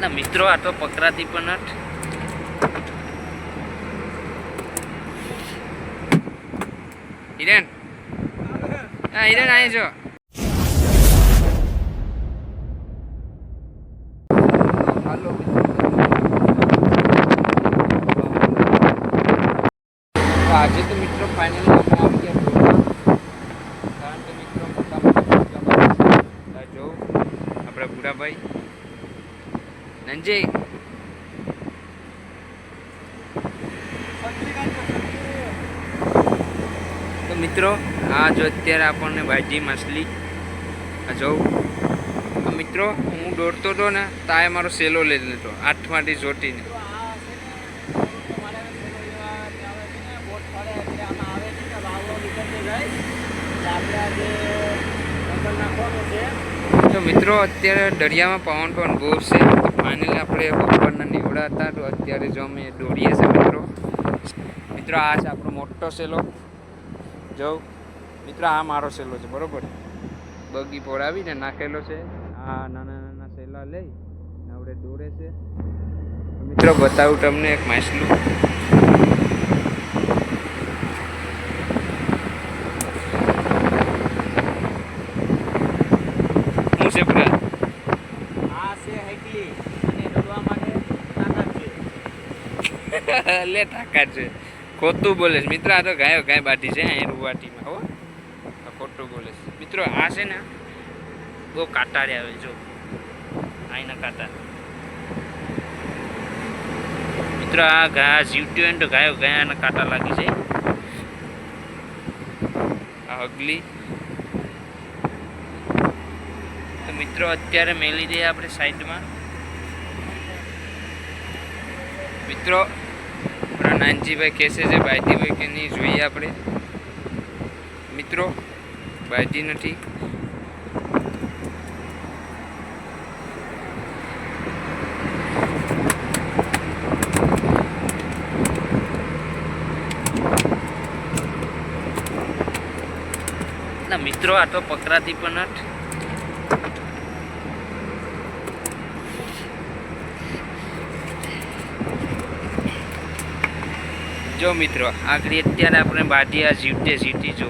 ના, મિત્રો, આ તો પકડાતી પણ નથી. હિરેન. હા, હિરેન આવી જો. આજે તો મિત્રો ફાઇનલી આપણે આવી ગયા કારણ કે મિત્રો મોટા મોટા પગલાં છે. આ જો, આપણા બુઢાભાઈ નંજી તો મિત્રો આ જો અત્યારે આપણને ભાજી માછલી. આ તો મિત્રો, હું દોડતો હતો ને, તાએ મારો સેલો લઈ લીધો આઠમાંથી ચોટીને. તો મિત્રો, અત્યારે દરિયામાં પવન પણ બહુ છે. ફાઇનલી આપણે બપોરના નીવડા હતા તો અત્યારે જો અમે દોડીએ છીએ મિત્રો. મિત્રો, આ છે આપણો મોટો સેલો. જો, મિત્રો, આ મારો સેલો છે, બરોબર? બગી પોડાવીને નાખેલો છે. આ નાના નાના સેલા લઈ આપણે દોરે છે. મિત્રો, બતાવું તમને એક માછલું. હું છે પ્રા આ છે હેકલી અને દોડવા માટે તાકાત છે લે તાકાત છે ખોટું બોલે છે મિત્ર, આ તો ગાયો ગાય બાટી છે અહીં રૂવાટીમાં, હો. ખોટું બોલે છે મિત્રો, આ છે ને, બહુ કાંટાળી આવે જો. અહીંના કાંટા. મિત્રો, આ ઘા જીવટ્યો ને તો ગાયો ગાયાના કાંટા લાગી છે આ અગલી તો મિત્રો, અત્યારે મેલી દઈએ આપણે સાઈડમાં. મિત્રો નાનજીભાઈ કહેશે છે હોય કે નહીં, જોઈએ આપણે. મિત્રો, બાયજી નથી. ના, મિત્રો, આ તો પકડાતી પણ નથી. જો મિત્રો આગળ અત્યારે આપણે બાટિયા જીવતે જીવતી જો.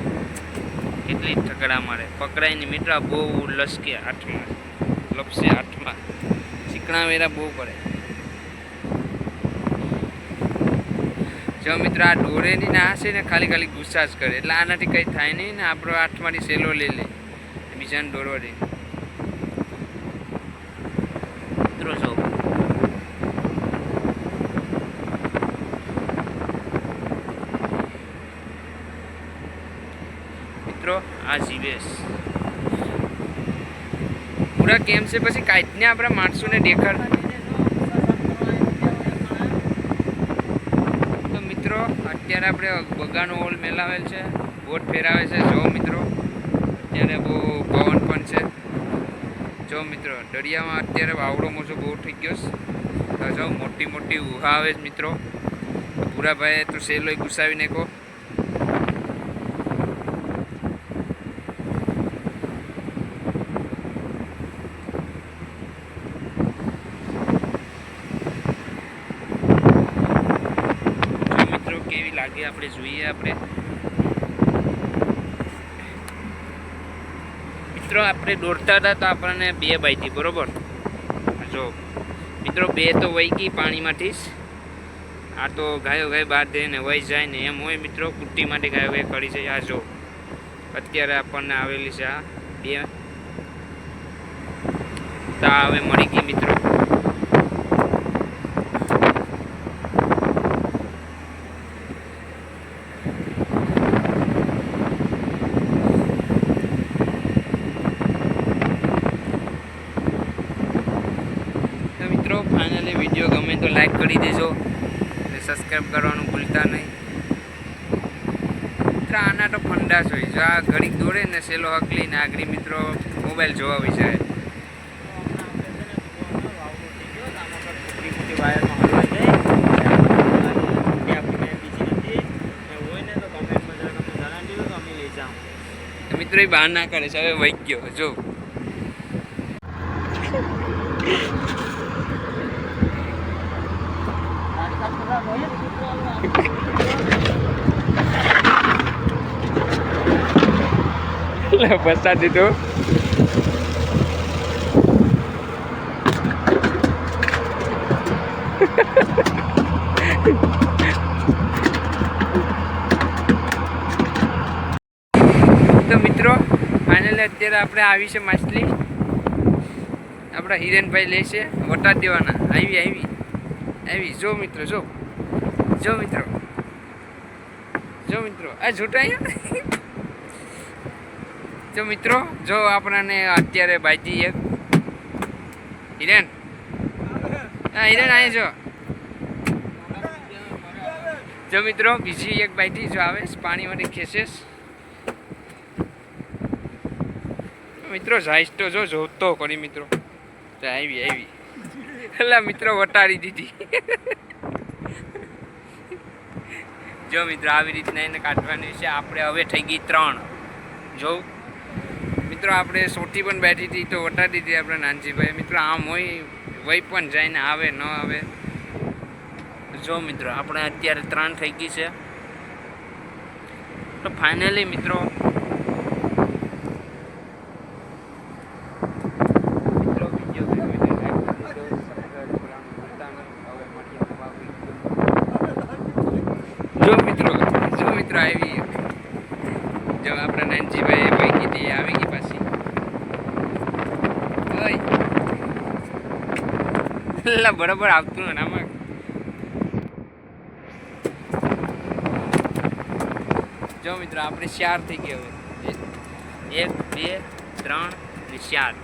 કેટલી ઠકડા મારે. પકડાય નહીં મિત્રો આ બહુ લસકે હાથમાં. લપસે હાથમાં. ચીકણા વેરા બહુ પડે. જો મિત્રો, આ દોરેની ના હશે ને ખાલી ખાલી ગુસ્સા જ કરે. એટલે આનાથી કંઈ થાય નહીં ને, આપણો આઠમાંથી સેલો લઈ લે. બીજાને દોરવા દે મિત્રો જો મિત્રો આ જીવેશ. પૂરા કેમ છે? પછી કાંઈ ને આપણા માણસોને દેખાડ તો મિત્રો, અત્યારે આપણે બગાનો હોલ મેલાવેલ છે. બોટ ફેરાવે છે. જો મિત્રો, અત્યારે બહુ પવન પણ છે. જો મિત્રો, દરિયામાં અત્યારે વાવડો મોજો બહુ થઈ ગયો છે. જો મોટી મોટી ઉહા આવે છે મિત્રો. પૂરાભાઈ તું સેલોય ઘુસાવી નાખો જો મિત્રો કેવી આપણે જોઈએ આપણે. મિત્રો, આપણે દોડતા હતા તો આપણને બે બાઈથી, બરાબર? જો, મિત્રો, બે તો વહી ગઈ પાણીમાંથી જ. આ તો ગાયો ગાય બહાર દઈને વહી જાય ને એમ હોય, મિત્રો, કુટ્ટી માટે ગાયો ગાય કરી છે આ જો, અત્યારે આપણને આવેલી છે આ બે. તા હવે મળી ગઈ, મિત્રો તો મિત્રો ફાઇનલી વીડિયો ગમે તો લાઈક કરી દેજો અને સબસ્ક્રાઈબ કરવાનું ભૂલતા નહીં. મિત્રો, આના તો ફંડા હોય જો આ ઘડીક દોડે ને સેલો હકલી ને આગળ મિત્રો મોબાઈલ જોવા વિચારે મિત્રો, એ બહાર ના કરે છે. હવે વહી ગયો. જો. લે બસા દીધું. તો મિત્રો, ફાઇનલી અત્યારે આપણે આવી છે માછલી. આપણા હિરેનભાઈ લે છે વટા દેવાના. આવી આવી. આવી. જો મિત્રો, જો. જો મિત્રો. જો મિત્રો. આ છૂટાયા જો મિત્રો, જો આપણને અત્યારે બાજી એક હિરેન? હા, હિરેન અહીં જો. જો મિત્રો, બીજી એક બાઈટી જો આવે પાણી પાણીમાંથી ખેંચેશ મિત્રો જાઈશ તો જો, જોતો કરી મિત્રો? તો આવી આવી. એટલે મિત્રો, વટાડી દીધી. જો મિત્રો, આવી રીતના એને કાઢવાની છે. આપણે હવે થઈ ગઈ ત્રણ. જો મિત્રો, આપણે સોટી પણ બેઠી હતી તો વટાડી દીધી આપણે નાનજીભાઈ મિત્રો, આમ હોય વહી પણ જઈને આવે, ન આવે. જો મિત્રો, આપણે અત્યારે ત્રણ થઈ ગઈ છે. તો ફાઇનલી મિત્રો વીડિયો ગમ્યો હોય તો like કરી દો, subscribe કરવાનું ભૂલતા નહીં. હવે મળીએ નવા video. જો મિત્રો જો મિત્રો આવી જો આપણા નાનજીભાઈ ભાઈ કીધી આવી ગઈ પાછી ઓય લા બરાબર આવતું ને આમાં. જો મિત્રો, આપણે ચાર થઈ ગયા હવે એક, બે, ત્રણ ને ચાર